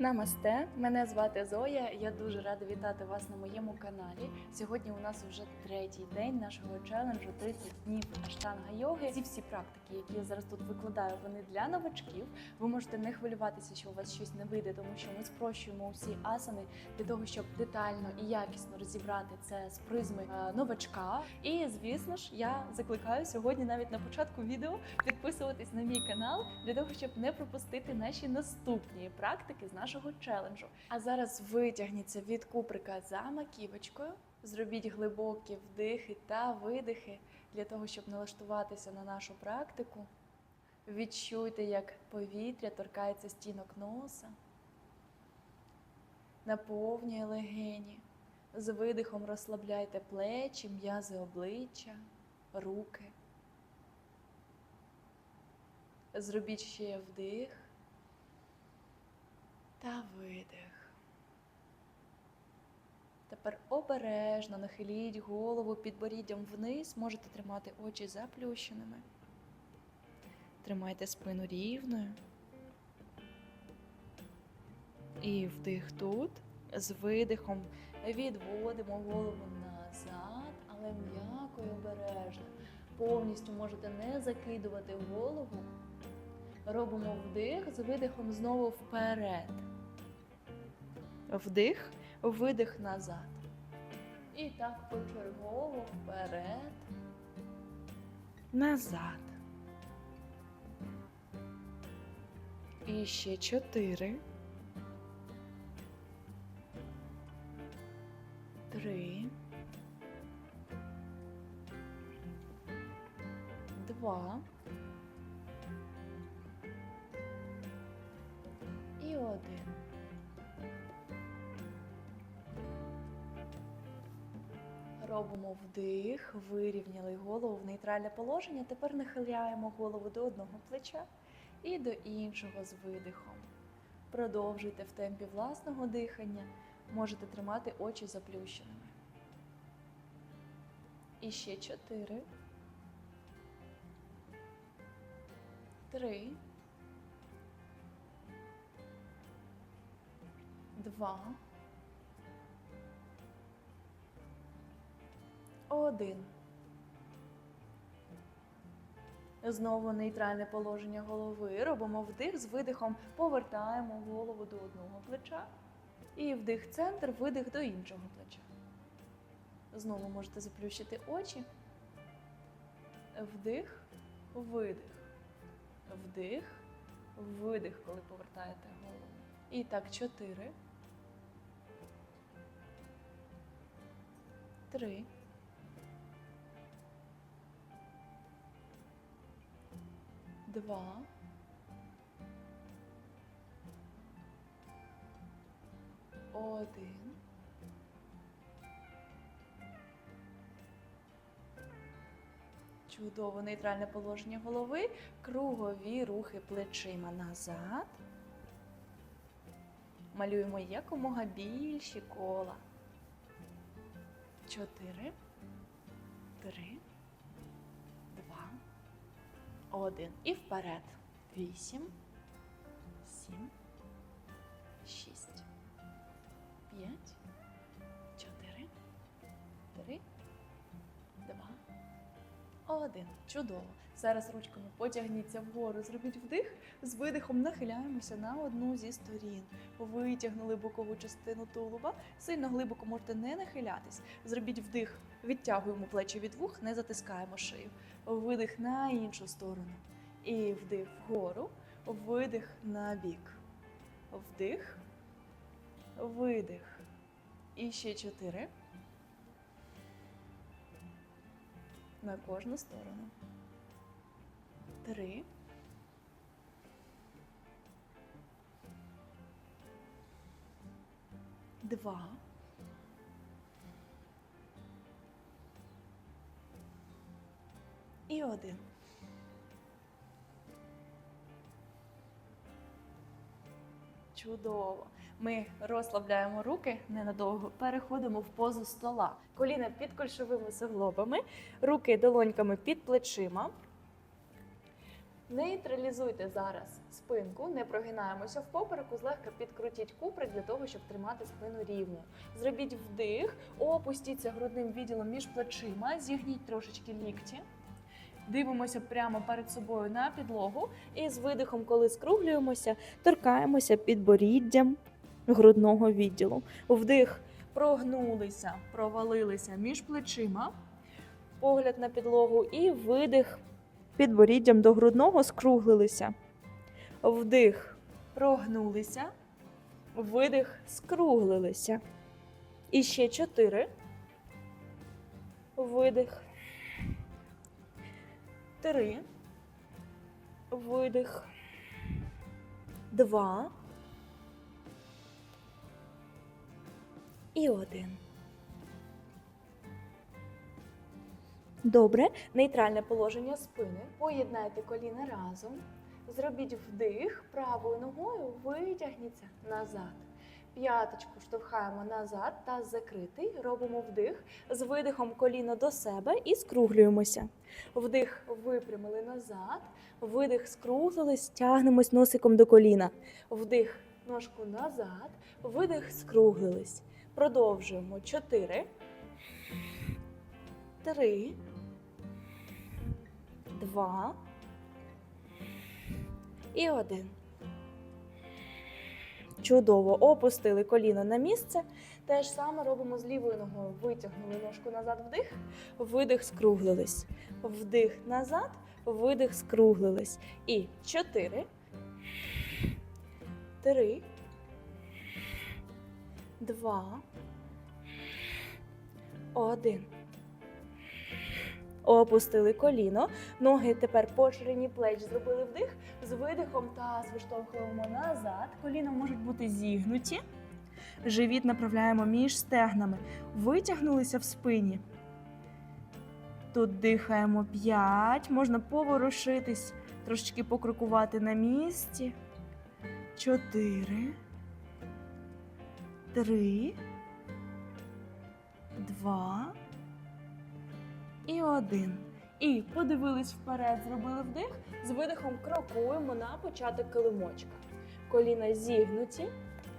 Намасте, мене звати Зоя. Я дуже рада вітати вас на моєму каналі. Сьогодні у нас вже третій день нашого челенджу 30 днів аштанга йоги. Ці всі практики, які я зараз тут викладаю, вони для новачків. Ви можете не хвилюватися, що у вас щось не вийде, тому що ми спрощуємо усі асани для того, щоб детально і якісно розібрати це з призми е, новачка. І звісно ж, я закликаю сьогодні, навіть на початку відео, підписуватись на мій канал для того, щоб не пропустити наші наступні практики з нашого челенджу. А зараз витягніться від куприка за маківочкою, зробіть глибокі вдихи та видихи для того, щоб налаштуватися на нашу практику. Відчуйте, як повітря торкається стінок носа, наповнює легені. З видихом розслабляйте плечі, м'язи обличчя, руки. Зробіть ще вдих та видих. Тепер обережно нахиліть голову підборіддям вниз, можете тримати очі заплющеними. Тримайте спину рівною. І вдих тут. З видихом відводимо голову назад, але м'яко і обережно. Повністю можете не закидувати голову. Робимо вдих з видихом знову вперед. Вдих, видих назад. І так почергово вперед. Назад. І ще чотири. Три. Два. Один. Робимо вдих, вирівняли голову в нейтральне положення. Тепер нахиляємо голову до одного плеча і до іншого з видихом. Продовжуйте в темпі власного дихання. Можете тримати очі заплющеними. І ще чотири. Три. Два. Один. Знову нейтральне положення голови. Робимо вдих з видихом, повертаємо голову до одного плеча. І вдих центр, видих до іншого плеча. Знову можете заплющити очі. Вдих, видих. Вдих, видих, коли повертаєте голову. І так, чотири. Три. Два. Один. Чудово нейтральне положення голови, кругові рухи плечима назад. Малюємо якомога більші кола. Чотири, три, два, один. І вперед. Вісім, сім, один. Чудово. Зараз ручками потягніться вгору, зробіть вдих. З видихом нахиляємося на одну зі сторін. Витягнули бокову частину тулуба. Сильно глибоко можете не нахилятись. Зробіть вдих, відтягуємо плечі від вух, не затискаємо шию. Видих на іншу сторону. І вдих вгору, видих на бік. Вдих, видих. І ще чотири. На кожну сторону. Три. Два. І один. Чудово. Ми розслабляємо руки ненадовго, переходимо в позу стола. Коліна під кульшовими суглобами, руки долоньками під плечима. Нейтралізуйте зараз спинку, не прогинаємося в попереку, злегка підкрутіть куприк для того, щоб тримати спину рівно. Зробіть вдих, опустіться грудним відділом між плечима, зігніть трошечки лікті. Дивимося прямо перед собою на підлогу. І з видихом, коли скруглюємося, торкаємося підборіддям грудного відділу. Вдих, прогнулися, провалилися між плечима, погляд на підлогу і видих підборіддям до грудного скруглилися. Вдих, прогнулися, видих, скруглилися. І ще чотири. Видих. Три. Видих. Два. І один. Добре. Нейтральне положення спини. Поєднайте коліна разом. Зробіть вдих правою ногою, витягніться назад. П'яточку штовхаємо назад, таз закритий. Робимо вдих. З видихом коліно до себе і скруглюємося. Вдих випрямили назад. Видих скруглились, тягнемось носиком до коліна. Вдих ножку назад. Видих скруглились. Продовжуємо. Чотири. Три. Два. І один. Чудово. Опустили коліно на місце. Те ж саме робимо з лівою ногою. Витягнули ножку назад, вдих, видих, скруглились. Вдих назад, видих, скруглились. І чотири. Три. Два. Один. Опустили коліно. Ноги тепер по ширині плеч зробили вдих. З видихом таз виштовхуємо назад. Коліна можуть бути зігнуті. Живіт направляємо між стегнами. Витягнулися в спині. Тут дихаємо 5. Можна поворушитись, трошечки покрокувати на місці. 4. 3. 2 і один. І подивились вперед, зробили вдих. З видихом крокуємо на початок килимочка. Коліна зігнуті.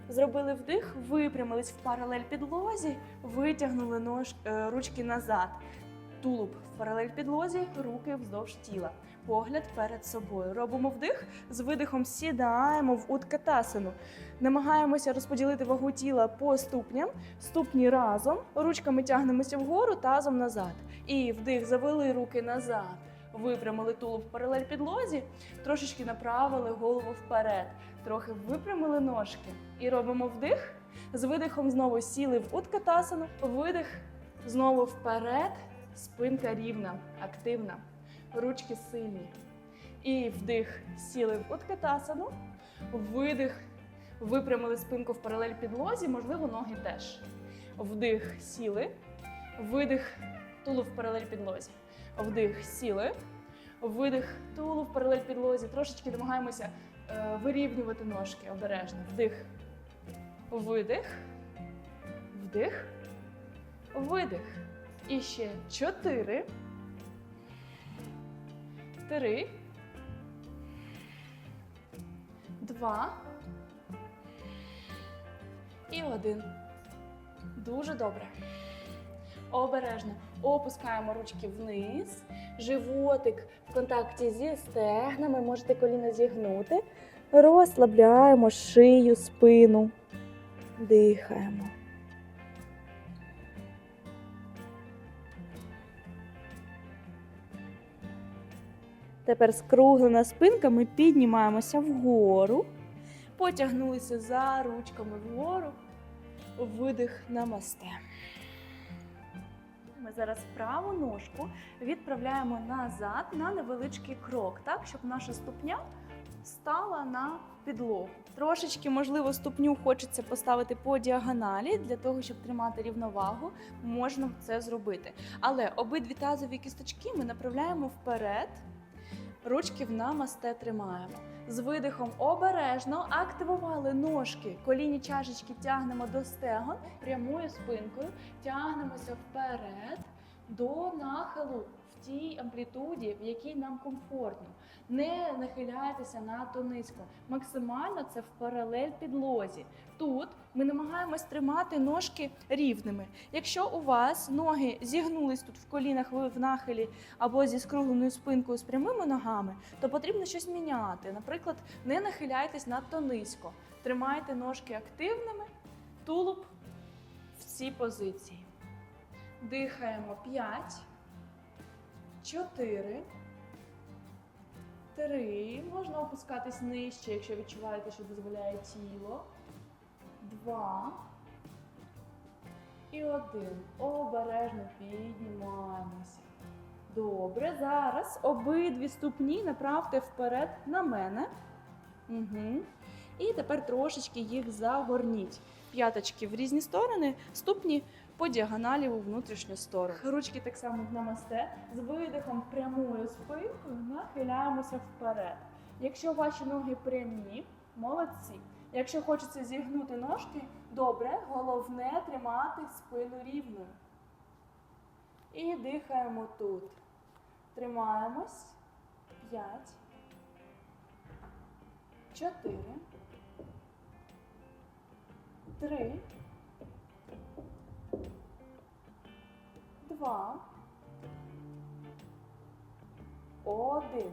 Зробили вдих, випрямились в паралель підлозі, витягнули нож, е, ручки назад. Тулуб в паралель підлозі, руки вздовж тіла. Погляд перед собою. Робимо вдих, з видихом сідаємо в уткатасину. Намагаємося розподілити вагу тіла по ступням. Ступні разом, ручками тягнемося вгору, тазом назад. І вдих, завели руки назад. Випрямили тулуб паралель підлозі, трошечки направили голову вперед. Трохи випрямили ножки. І робимо вдих. З видихом знову сіли в уткатасану. Видих знову вперед. Спинка рівна, активна. Ручки сильні. І вдих, сіли в уткатасану. Видих, випрямили спинку в паралель підлозі, можливо, ноги теж. Вдих, сіли. Видих, тулуб в паралель підлозі. Вдих, сіли. Видих, тулуб в паралель підлозі. Трошечки намагаємося е, вирівнювати ножки обережно. Вдих, видих, вдих, видих. І ще чотири. Три. Два. І один. Дуже добре. Обережно. Опускаємо ручки вниз. Животик в контакті зі стегнами. Можете коліна зігнути. Розслабляємо шию, спину. Дихаємо. Тепер скруглена спинка, ми піднімаємося вгору, потягнулися за ручками вгору, видих намасте. Ми зараз праву ножку відправляємо назад на невеличкий крок, так, щоб наша ступня стала на підлогу. Трошечки, можливо, ступню хочеться поставити по діагоналі для того, щоб тримати рівновагу, можна це зробити. Але обидві тазові кісточки ми направляємо вперед. Ручки в намасте тримаємо. З видихом обережно активували ножки. Коліні чашечки тягнемо до стегон, прямою спинкою. Тягнемося вперед до нахилу в тій амплітуді, в якій нам комфортно. Не нахиляйтеся надто низько. Максимально це в паралель підлозі. Тут ми намагаємось тримати ножки рівними. Якщо у вас ноги зігнулись тут в колінах, ви в нахилі або зі скругленою спинкою з прямими ногами, то потрібно щось міняти. Наприклад, не нахиляйтесь надто низько. Тримайте ножки активними, тулуб в цій позиції. Дихаємо 5, 4, 3. Можна опускатись нижче, якщо відчуваєте, що дозволяє тіло. 2. І один. Обережно піднімаємося. Добре. Зараз обидві ступні направте вперед на мене. Угу. І тепер трошечки їх загорніть. П'яточки в різні сторони, ступні по діагоналі у внутрішню сторону. Ручки так само в намасте. З видихом прямою спинкою нахиляємося вперед. Якщо ваші ноги прямі, молодці. Якщо хочеться зігнути ножки, добре, головне тримати спину рівною. І дихаємо тут. Тримаємось. П'ять. Чотири. Три. 1.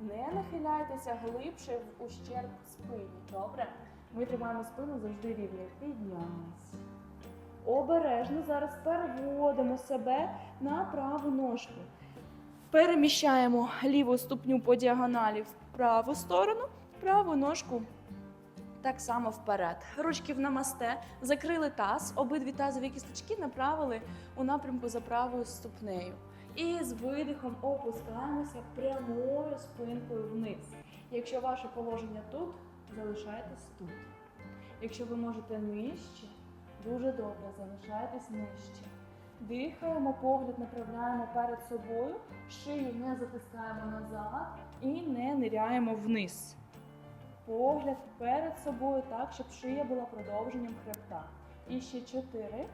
Не нахиляйтеся глибше в ущерб спині. Добре? Ми тримаємо спину завжди рівно. Піднялась. Обережно зараз переводимо себе на праву ножку. Переміщаємо ліву ступню по діагоналі в праву сторону, праву ножку так само вперед. Ручки в намасте, закрили таз, обидві тазові кісточки направили у напрямку за правою ступнею. І з видихом опускаємося прямою спинкою вниз. Якщо ваше положення тут, залишайтесь тут. Якщо ви можете нижче, дуже добре, залишайтесь нижче. Дихаємо, погляд направляємо перед собою, шию не затискаємо назад і не ниряємо вниз. Погляд перед собою так, щоб шия була продовженням хребта. І ще чотири.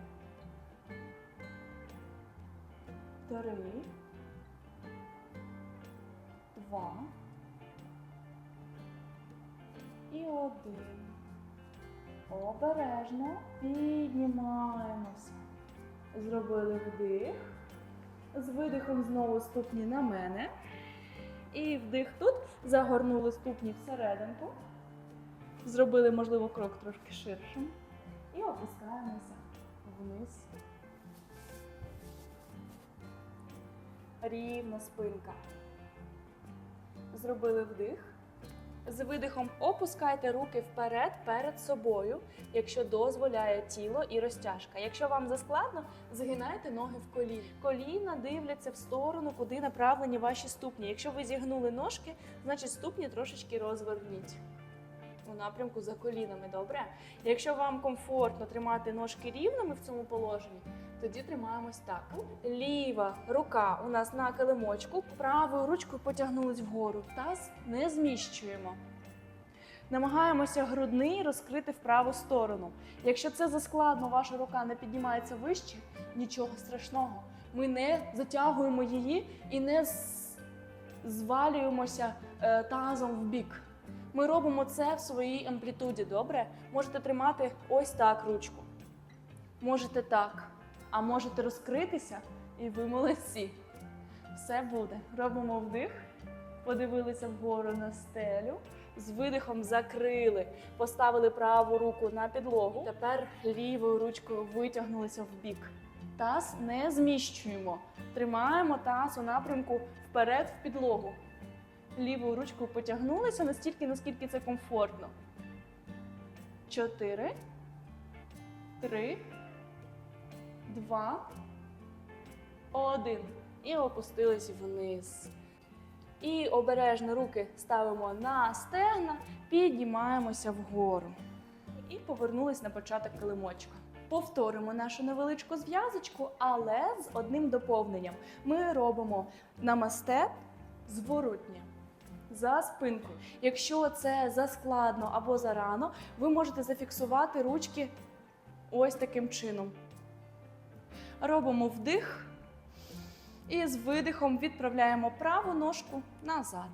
Три. Два. І один. Обережно піднімаємося. Зробили вдих. З видихом знову ступні на мене. І вдих тут. Загорнули ступні всерединку. Зробили, можливо, крок трошки ширшим. І опускаємося вниз. Рівна спинка. Зробили вдих. З видихом опускайте руки вперед перед собою, якщо дозволяє тіло і розтяжка. Якщо вам заскладно, згинайте ноги в коліні. Коліна дивляться в сторону, куди направлені ваші ступні. Якщо ви зігнули ножки, значить ступні трошечки розверніть у напрямку за колінами. Добре? Якщо вам комфортно тримати ножки рівними в цьому положенні, тоді тримаємось так. Ліва рука у нас на килимочку, правою ручкою потягнулись вгору. Таз не зміщуємо. Намагаємося грудний розкрити в праву сторону. Якщо це заскладно, ваша рука не піднімається вище, нічого страшного. Ми не затягуємо її і не звалюємося е, тазом в бік. Ми робимо це в своїй амплітуді. Добре? Можете тримати ось так ручку. Можете так. А можете розкритися, і ви молодці. Все буде. Робимо вдих, подивилися вгору на стелю, з видихом закрили, поставили праву руку на підлогу. Тепер лівою ручкою витягнулися в бік. Таз не зміщуємо. Тримаємо таз у напрямку вперед в підлогу. Лівою ручкою потягнулися настільки, наскільки це комфортно. Чотири. Три. Два. Один. І опустились вниз. І обережно руки ставимо на стегна, піднімаємося вгору. І повернулись на початок килимочка. Повторимо нашу невеличку зв'язочку, але з одним доповненням. Ми робимо намасте зворотнє. За спинку. Якщо це заскладно або зарано, ви можете зафіксувати ручки ось таким чином. Робимо вдих І з видихом відправляємо праву ножку назад.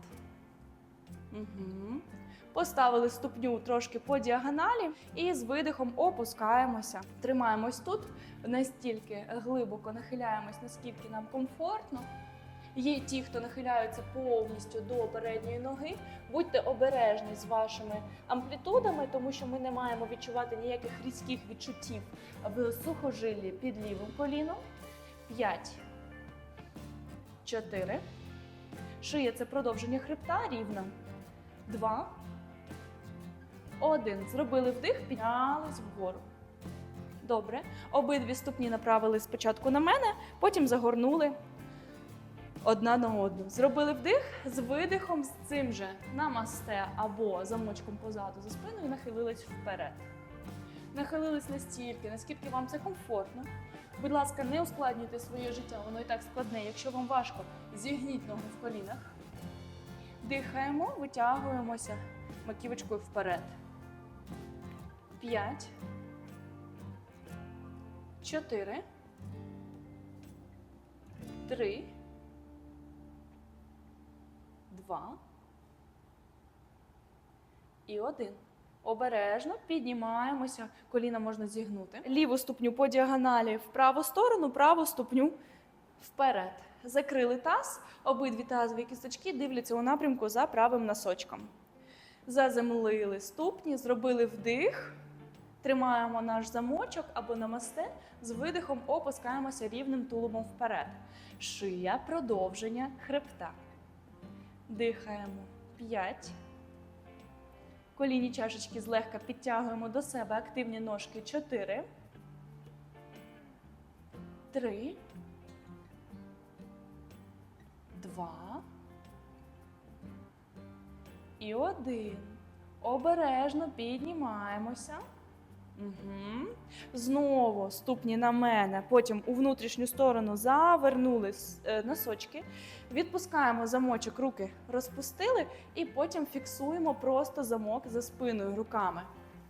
Угу. Поставили ступню трошки по діагоналі і з видихом опускаємося. Тримаємось тут, настільки глибоко нахиляємось, наскільки нам комфортно. Є ті, хто нахиляються повністю до передньої ноги. Будьте обережні з вашими амплітудами, тому що ми не маємо відчувати ніяких різких відчуттів в сухожиллі під лівим коліном. 5, 4. Шия це продовження хребта рівно. 2, 1. Зробили вдих, піднялись вгору. Добре. Обидві ступні направили спочатку на мене, потім загорнули одна на одну. Зробили вдих з видихом з цим же намасте або замочком позаду за спиною, нахилились вперед. Нахилились настільки, наскільки вам це комфортно. Будь ласка, не ускладнюйте своє життя, воно і так складне. Якщо вам важко, зігніть ногу в колінах. Дихаємо, витягуємося маківочкою вперед. П'ять. Чотири. Три. Два. І один. Обережно піднімаємося. Коліна можна зігнути. Ліву ступню по діагоналі в праву сторону, праву ступню вперед. Закрили таз, обидві тазові кісточки дивляться у напрямку за правим носочком. Заземлили ступні, зробили вдих. Тримаємо наш замочок або намасте, з видихом опускаємося рівним тулубом вперед. Шия продовження хребта. Дихаємо 5. Коліні чашечки злегка підтягуємо до себе активні ножки 4. 3. 2. І 1. Обережно піднімаємося. Угу. Знову ступні на мене, потім у внутрішню сторону завернули е, носочки, відпускаємо замочок, руки розпустили, і потім фіксуємо просто замок за спиною руками.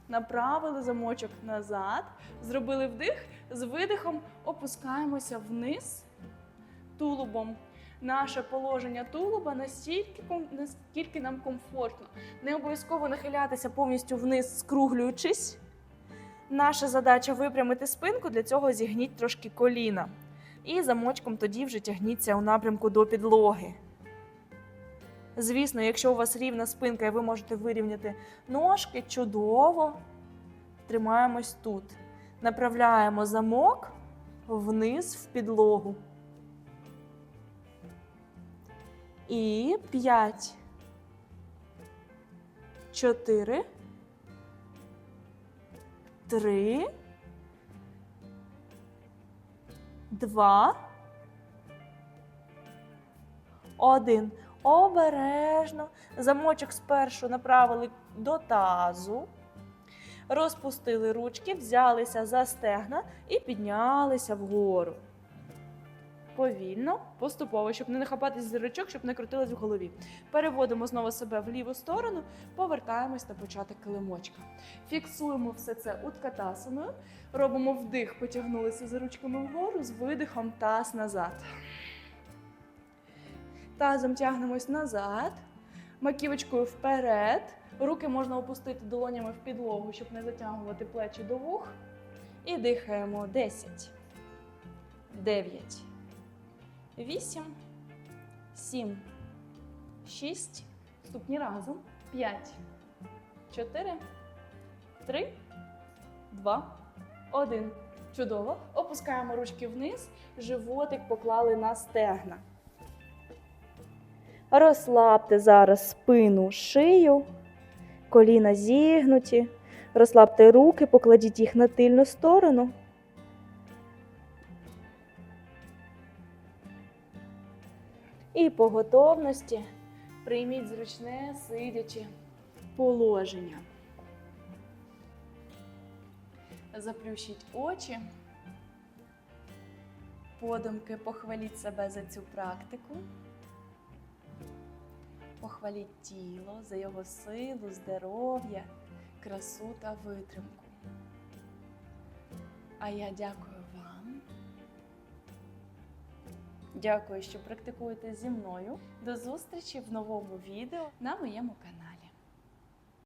Направили замочок назад, зробили вдих, з видихом опускаємося вниз тулубом. Наше положення тулуба настільки, наскільки нам комфортно. Не обов'язково нахилятися повністю вниз, скруглюючись. Наша задача випрямити спинку, для цього зігніть трошки коліна. І замочком тоді вже тягніться у напрямку до підлоги. Звісно, якщо у вас рівна спинка і ви можете вирівняти ножки, чудово. Тримаємось тут. Направляємо замок вниз в підлогу. І 5, 4, три, два, один. Обережно. Замочок спершу направили до тазу. Розпустили ручки, взялися за стегна і піднялися вгору. Повільно, поступово, щоб не нахапатись за ручок, щоб не крутилось в голові. Переводимо знову себе в ліву сторону, повертаємось на початок килимочка. Фіксуємо все це уткатасаною. Робимо вдих, потягнулися за ручками вгору, з видихом таз назад. Тазом тягнемось назад, маківочкою вперед. Руки можна опустити долонями в підлогу, щоб не затягувати плечі до вух. І дихаємо 10, 9, 8, 7, 6, ступні разом, 5, 4, 3, 2, 1. Чудово. Опускаємо ручки вниз, животик поклали на стегна. Розслабте зараз спину, шию, коліна зігнуті. Розслабте руки, покладіть їх на тильну сторону. І по готовності прийміть зручне сидяче положення. Заплющіть очі. Подумки похваліть себе за цю практику. Похваліть тіло за його силу, здоров'я, красу та витримку. А я дякую Дякую, що практикуєте зі мною. До зустрічі в новому відео на моєму каналі.